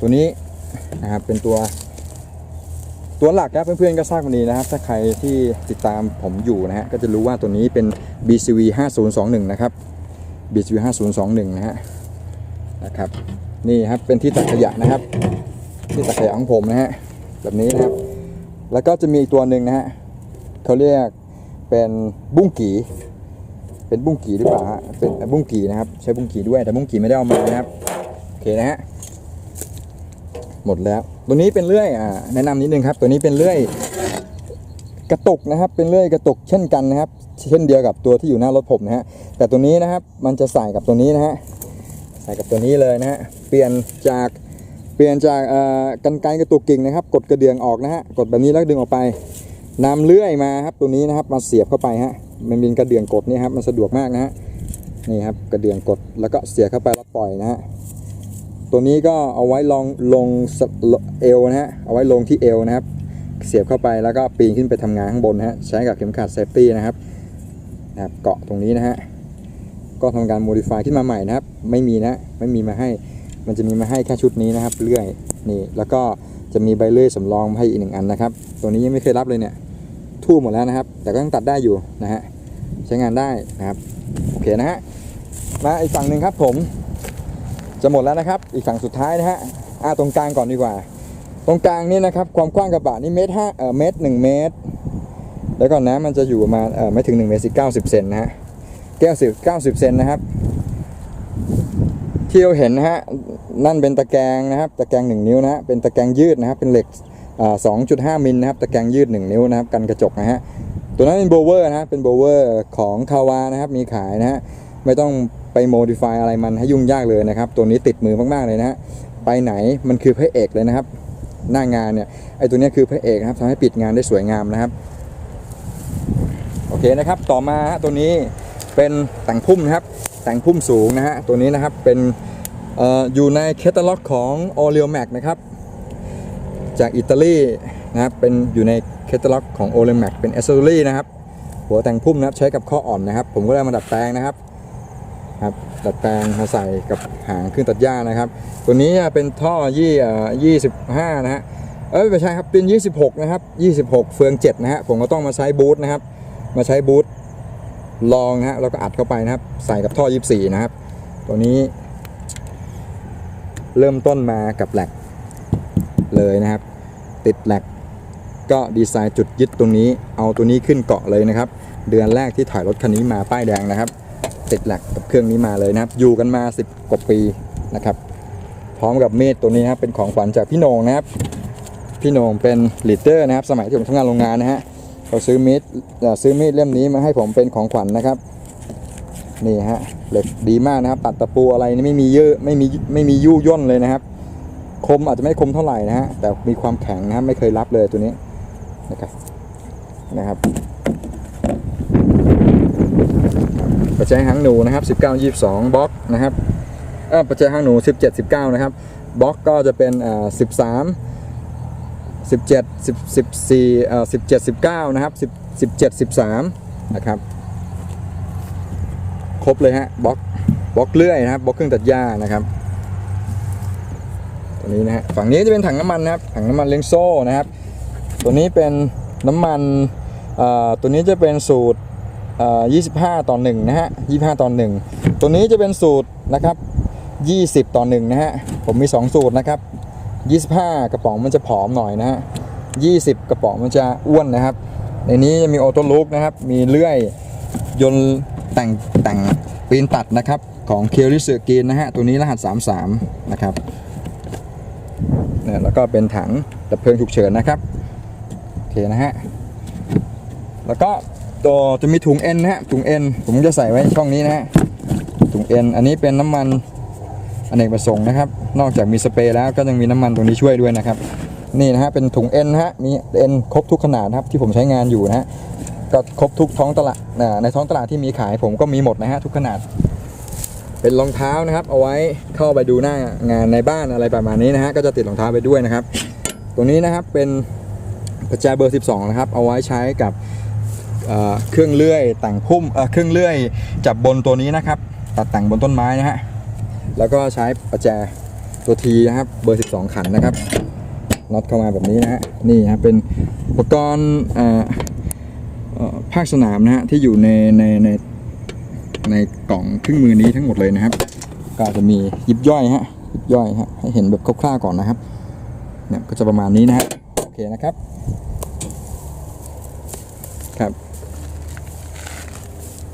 ตัวนี้นะครับเป็นตัว ตัวหลักครับเพื่อนๆก็ทราบกันดีนะครับ ถ้าใครที่ติดตามผมอยู่นะฮะก็จะรู้ว่าตัวนี้เป็น BCV 5021 นะครับ BCV 5021 นะฮะนะครับนี่ครับเป็นที่ตักขยะนะครับ ที่ตักขยะของผมนะฮะแบบนี้นะครับ แล้วก็จะมีอีกตัวหนึ่งนะฮะเขาเรียกเป็นบุ้งกีเป็นบุ้งกีหรือเปล่าฮะเป็นบุ้งกีนะครับ ใช้บุ้งกีด้วยแต่บุ้งกีไม่ได้เอามานะครับโอเคนะฮะ หมดแล้ว ตัวนี้เป็นเลื่อยอ่าแนะนำนิดนึงครับ ตัวนี้เป็นเลื่อยกระตุกนะครับ เป็นเลื่อยกระตุกเช่นกันนะครับ เช่นเดียวกับตัวที่อยู่หน้ารถผมนะฮะ แต่ตัวนี้นะครับ มันจะใส่กับตัวนี้นะฮะ ใส่กับตัวนี้เลยนะฮะ เปลี่ยนจากเปลี่ยนจากกันไกรกระตุกกิ่งนะครับ กดกระเดื่องออกนะฮะ กดแบบนี้แล้วดึงออกไปนำเลื่อยมาครับ ตัวนี้นะครับ มาเสียบเข้าไปฮะ มันเป็นกระเดื่องกดนี่ครับ มันสะดวกมากนะฮะ นี่ครับ กระเดื่องกด แล้วก็เสียบเข้าไปแล้วปล่อยนะฮะ ตัวนี้ก็เอาไว้ลองลงเอวนะฮะ เอาไว้ลงที่เอวนะครับ เสียบเข้าไปแล้วก็ปีนขึ้นไปทำงานข้างบนนะฮะ ใช้กับเข็มขัดเซฟตี้นะครับนะครับ เกาะตรงนี้นะฮะ ก็ทำการโมดิฟายขึ้นมาใหม่นะครับ ไม่มีนะ ไม่มีมาให้ มันจะมีมาให้แค่ชุดนี้นะครับ เลื่อย นี่ แล้วก็จะมีใบเลื่อยสำรองมาให้อีกหนึ่งอันนะครับ ตัวนี้ยังไม่เคยรับเลยเนี่ย ทู่หมดแล้วนะครับ แต่ก็ยังตัดได้อยู่นะฮะ ใช้งานได้นะครับ โอเคนะฮะ มาอีกฝั่งหนึ่งครับผม จะหมดแล้วนะครับ อีกฝั่งสุดท้ายนะฮะอ่าตรงกลางก่อนดีกว่า ตรงกลางนี่นะครับ ความกว้างกระบะนี่เมตรห้าเอ่อเมตรหนึ่งเมตร แล้วก็น้ำมันจะอยู่ประมาณเอ่อไม่ถึง1เมตรสิเก้าสิบเซนนะฮะแก้วสิบเก้าสิบเซนนะครับ ที่เราเห็นนะฮะนั่นเป็นตะแกรงนะครับ ตะแกรง1นิ้วนะฮะเป็นตะแกรงยืดนะครับ เป็นเหล็กอ่า2.5มิลนะครับตะแกรงยืด1นิ้วนะครับ กันกระจกนะฮะตัวนั้นเป็นโบเวอร์นะฮะเป็นโบเวอร์ของคาวานะครับมีขายนะฮะ ไม่ต้องไปโมดิฟายอะไรมันให้ยุ่งยากเลยนะครับ ตัวนี้ติดมือมากๆเลยนะฮะไปไหนมันคือพระเอกเลยนะครับ หน้างานเนี่ยไอตัวนี้คือพระเอกนะครับทำให้ปิดงานได้สวยงามนะครับโอเคนะครับ ต่อมาฮะตัวนี้เป็นแต่งพุ่มนะครับ แต่งพุ่มสูงนะฮะตัวนี้นะครับเป็นออยู่ในแคตตาล็อกของ o r e o Max นะครับจากอิตาลีนะครับเป็นอยู่ในแคตตาล็อกของ o r e o Max เป็น a c c e s s o r y นะครับหัวแต่งพุ่มนะครับใช้กับข้ออ่อนนะครับ ผมก็ได้มาดัดแปลงนะครับ ครับดัดแปลงมาใส่กับหางเครื่องตัดหญ้านะครับ ตัวนี้เป็นท่อยี่ยี่สิบห้านะฮะเอ้ยไม่ใช่ครับเป็น 26 นะครับ 26 เฟือง 7 นะฮะผมก็ต้องมาใช้บูทนะครับ มาใช้บูทลองนะฮะแล้วก็อัดเข้าไปนะครับ ใส่กับท่อ 24 นะครับ ตัวนี้ เริ่มต้นมากับแหลกเลยนะครับ ติดแหลกก็ดีไซน์จุดยึดตรงนี้ เอาตัวนี้ขึ้นเกาะเลยนะครับ เดือนแรกที่ถอยรถคันนี้มาป้ายแดงนะครับ ติดหลักกับเครื่องนี้มาเลยนะครับ อยู่กันมา 10 กว่าปีนะครับ พร้อมกับเมีดตัวนี้ครับเป็นของขวัญจากพี่โหนงนะครับ พี่โหนงเป็นลีดเดอร์นะครับ สมัยที่ผมทำงานโรงงานนะฮะเขาซื้อมีดเอ่อซื้อมีดเล่มนี้มาให้ผมเป็นของขวัญนะครับนี่ฮะเหล็กดีมากนะครับตัดตะปูอะไรนี่ไม่มีเยอะไม่มีไม่มียู่ย่นเลยนะครับ คมอาจจะไม่คมเท่าไหร่นะฮะแต่มีความแข็งนะครับไม่เคยรับเลยตัวนี้นะครับนะครับปั จจัยหางหนูนะครับ 19 22บล็อกนะครับออปัจจัยหางหนู 17 19 นะครับบล็อกก็จะเป็นอ่า13 17 10 14เอ่อ17 19 นะครับ10 17 13 นะครับ ครบเลยฮะบล็อกบล็อกเลื่อยนะครับบล็อกเครื่องตัดหญ้านะครับตัวนี้นะฮะฝั่งนี้จะเป็นถังน้ำมันนะครับถังน้ำมันเลี้ยงโซ่นะครับ ตัวนี้เป็นน้ำมันเอ่อตัวนี้จะเป็นสูตร 25 ต่อ1นะฮะ25 ต่อ 1 ตัวนี้จะเป็นสูตรนะครับ 20 ต่อ1นะฮะผมมี 2 สูตรนะครับ 25 กระป๋องมันจะผอมหน่อยนะฮะ20 กระป๋องมันจะอ้วนนะครับ ในนี้จะมีออโต้ลูกนะครับ มีเลื่อยยนต์แต่งแต่งปีนตัดนะครับของเคลลิสกีนนะฮะตัวนี้รหัส 33 นะครับเนี่ยแล้วก็เป็นถังดับเพลิงฉุกเฉินนะครับโอเคนะฮะแล้วก็ ตัวจะมีถุงเอ็นนะฮะถุงเอ็นผมจะใส่ไว้ช่องนี้นะฮะถุงเอ็นอันนี้เป็นน้ำมันอเนกประสงค์นะครับ นอกจากมีสเปรย์แล้วก็ยังมีน้ำมันตรงนี้ช่วยด้วยนะครับ นี่นะฮะเป็นถุงเอ็นนะฮะมีเอ็นครบทุกขนาดครับที่ผมใช้งานอยู่นะฮะก็ครบทุกท้องตลาดในท้องตลาดที่มีขายผมก็มีหมดนะฮะทุกขนาด เป็นรองเท้านะครับ เอาไว้เข้าไปดูหน้างานในบ้านอะไรประมาณนี้นะฮะก็จะติดรองเท้าไปด้วยนะครับ ตรงนี้นะครับเป็นประแจเบอร์ 12 นะครับ เอาไว้ใช้กับ เครื่องเลื่อยแต่งพุ่มเครื่องเลื่อยจับบนตัวนี้นะครับ ตัดแต่งบนต้นไม้นะฮะแล้วก็ใช้ประแจตัวทีนะครับเบอร์ 12 ขันนะครับน็อตเข้ามาแบบนี้นะฮะนี่ฮะเป็นอุปกรณ์ภาคสนามนะฮะที่อยู่ในในในในกล่องเครื่องมือนี้ทั้งหมดเลยนะครับ ก็จะมียิบย่อยฮะยิบย่อยฮะให้เห็นแบบคร่าวๆก่อนนะครับเนี่ยก็จะประมาณนี้นะฮะโอเคนะครับครับ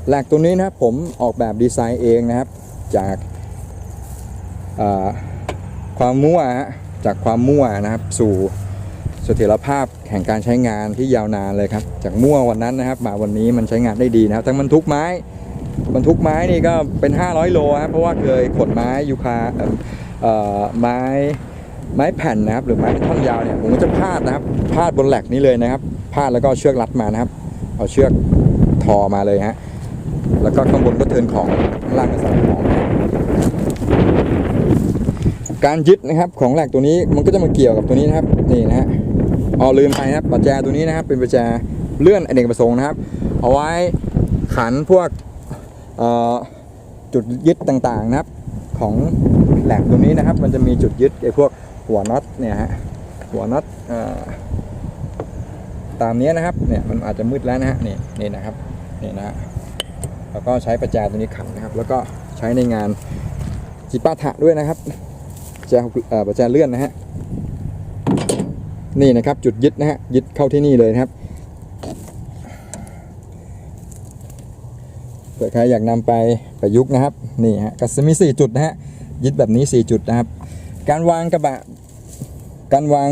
หลกตัวนี้นะครับผมออกแบบดีไซน์เองนะครับ จากความมั่วจากความมั่วนะครับ สู่เสถียรภาพแห่งการใช้งานที่ยาวนานเลยครับ จากมั่ววันนั้นนะครับ มาวันนี้มันใช้งานได้ดีนะครับ ทั้งบรรทุกไม้บรรทุกไม้นี่ก็เป็น 500 โลครับเพราะว่าเคยขนไม้ยูคาไม้ไม้แผ่นนะครับ หรือไม้ท่อนยาวเนี่ยผมก็จะพาดนะครับพาดบนแหลกนี้เลยนะครับพาดแล้วก็เอาเชือกรัดมานะครับ เอาเชือกทอมาเลยฮะ แล้วก็ข้างบนก็เทินของข้างล่างก็ใส่ของ การยึดนะครับของแหลกตัวนี้มันก็จะมาเกี่ยวกับตัวนี้นะครับนี่นะฮะอ๋อลืมไปนะครับประแจตัวนี้นะครับ เป็นประแจเลื่อนอเนกประสงค์นะครับ เอาไว้ขันพวกจุดยึดต่างๆนะครับ ของแหลกตัวนี้นะครับ มันจะมีจุดยึดไอ้พวกหัวน็อตเนี่ยฮะหัวน็อตตามนี้นะครับเนี่ยมันอาจจะมืดแล้วนะฮะนี่นี่นะครับนี่นะฮะ แล้วก็ใช้ประแจตัวนี้ขันนะครับ แล้วก็ใช้ในงานจิปาถะด้วยนะครับประแจประแจเลื่อนนะฮะนี่นะครับจุดยึดนะฮะยึดเข้าที่นี่เลยนะครับเผื่อใครอยากนำไปประยุกต์นะครับนี่ฮะก็จะมี 4 จุดนะฮะยึดแบบนี้ 4 จุดนะครับ การวางกระบะ การวาง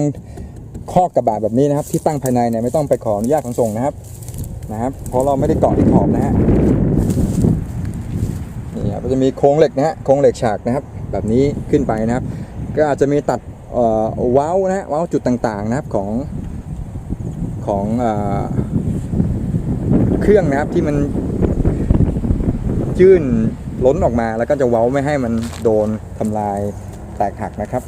ข้อกระบะแบบนี้นะครับ ที่ตั้งภายในเนี่ยไม่ต้องไปขออนุญาตขนส่งนะครับนะครับเพราะเราไม่ได้เกาะที่ขอบนะฮะ ก็จะมีโครงเหล็กนะฮะโครงเหล็กฉากนะครับ แบบนี้ขึ้นไปนะครับ ก็อาจจะมีตัดเอ่อว้านะฮะเว้าจุดต่างๆนะครับของของเอ่อเครื่องนะครับที่มันยื่นล้นออกมาแล้วก็จะเว้าไม่ให้มันโดนทำลายแตกหักนะครับ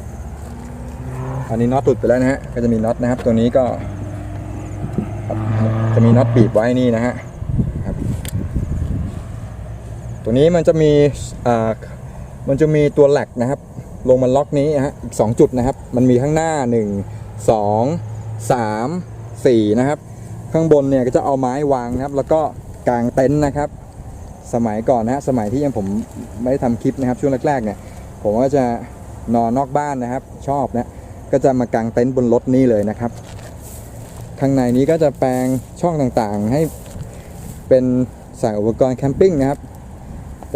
อันนี้น็อตตุดไปแล้วนะฮะก็จะมีน็อตนะครับ ตัวนี้ก็จะมีน็อตบีบไว้นี่นะฮะ ตัวนี้มันจะมีอ่ามันจะมีตัวแหลกนะครับ ลงมาล็อกนี้นะฮะอีก2จุดนะครับ มันมีข้างหน้า 1 2 3 4นะครับ ข้างบนเนี่ยก็จะเอาไม้วางนะครับ แล้วก็กางเต็นท์นะครับ สมัยก่อนนะฮะสมัยที่ยังผมไม่ได้ทำคลิปนะครับช่วงแรกๆเนี่ยผมก็จะนอนนอกบ้านนะครับ ชอบนะก็จะมากางเต็นท์บนรถนี้เลยนะครับ ข้างในนี้ก็จะแปลงช่องต่างๆ ให้เป็นใส่งอุปกรณ์แคมปิ้งนะครับ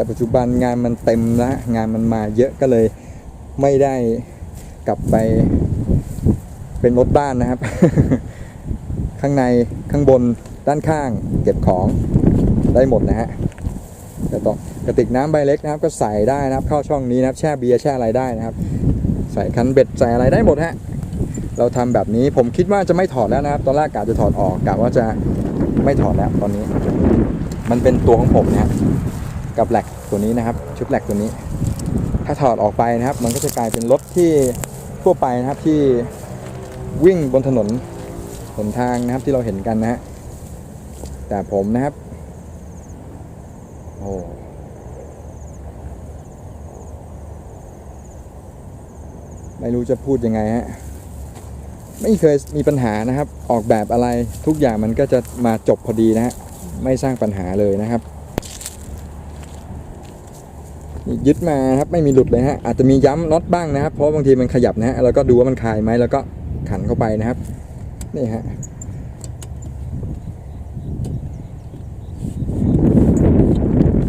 แต่ปัจจุบันงานมันเต็มแล้วงานมันมาเยอะก็เลยไม่ได้กลับไปเป็นรถบ้านนะครับ ข้างในข้างบนด้านข้าง เก็บของได้หมดนะฮะแต่ต้องกระติกน้ำใบเล็กนะครับ ก็ใส่ได้นะครับ เข้าช่องนี้นะครับ แช่เบียร์แช่อะไรได้นะครับ ใส่คันเบ็ดใส่อะไรได้หมดฮะเราทำแบบนี้ผมคิดว่าจะไม่ถอดแล้วนะครับ ตอนแรกกะจะถอดออกกะว่าจะไม่ถอดแล้วตอนนี้ มันเป็นตัวของผมนะฮะ กับแหลกตัวนี้นะครับ ชุดแหลกตัวนี้ ถ้าถอดออกไปนะครับ มันก็จะกลายเป็นรถที่ทั่วไปนะครับที่วิ่งบนถนนหนทางนะครับที่เราเห็นกันนะฮะแต่ผมนะครับโอ้ไม่รู้จะพูดยังไงฮะไม่เคยมีปัญหานะครับ ออกแบบอะไรทุกอย่างมันก็จะมาจบพอดีนะฮะไม่สร้างปัญหาเลยนะครับ ยึดมาครับไม่มีหลุดเลยฮะอาจจะมีย้ำน็อตบ้างนะครับ เพราะบางทีมันขยับนะฮะแล้วก็ดูว่ามันคลายไหมแล้วก็ขันเข้าไปนะครับนี่ฮะ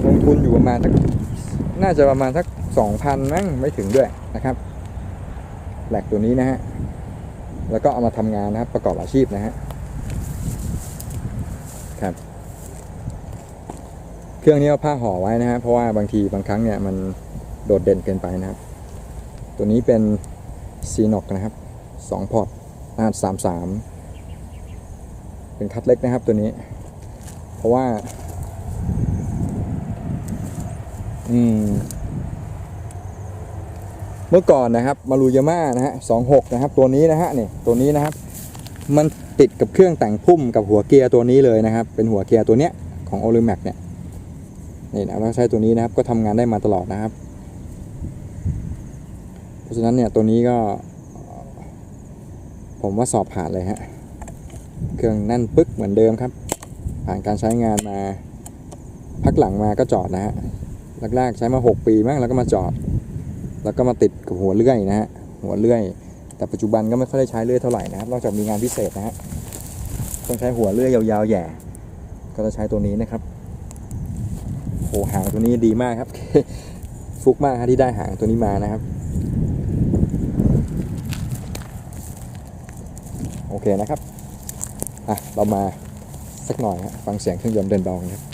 ลงทุนอยู่ประมาณสักน่าจะประมาณสักสองพันมั้งไม่ถึงด้วยนะครับแหลกตัวนี้นะฮะแล้วก็เอามาทำงานนะครับประกอบอาชีพนะฮะครับ เครื่องนี้เอาผ้าห่อไว้นะฮะเพราะว่าบางทีบางครั้งเนี่ยมันโดดเด่นเกินไปนะครับ ตัวนี้เป็นซีนอกนะครับสองพอร์ตอาสามสามเป็นคัดเล็กนะครับตัวนี้ เพราะว่า อืม เมื่อก่อนนะครับ มารูยาม่านะฮะสองหกนะครับ ตัวนี้นะฮะนี่ตัวนี้นะครับ มันติดกับเครื่องแต่งพุ่มกับหัวเกียร์ตัวนี้เลยนะครับ เป็นหัวเกียร์ตัวเนี้ยของ o l i m a x เนี่ย นี่นะเราใช้ตัวนี้นะครับก็ทำงานได้มาตลอดนะครับผราะฉะนั้นเนี่ยตัวนี้ก็ ผมว่าสอบผ่านเลยฮะเครื่องแน่นปึ๊กเหมือนเดิมครับ ผ่านการใช้งานมา พักหลังมาก็จอดนะฮะแรกๆใช้มา 6 ปีมั้งแล้วก็มาจอด แล้วก็มาติดกับหัวเลื่อยนะฮะหัวเลื่อย แต่ปัจจุบันก็ไม่ค่อยได้ใช้เลื่อยเท่าไหร่นะครับนอกจากมีงานพิเศษนะฮะต้องใช้หัวเลื่อยยาวๆแหย่ ก็จะใช้ตัวนี้นะครับ โอ้หางตัวนี้ดีมากครับ ฟุกมากครับที่ได้หางตัวนี้มานะครับ โอเคนะครับอะเรามาสักหน่อยฮะฟังเสียงเครื่องยนต์เดินเบาครับ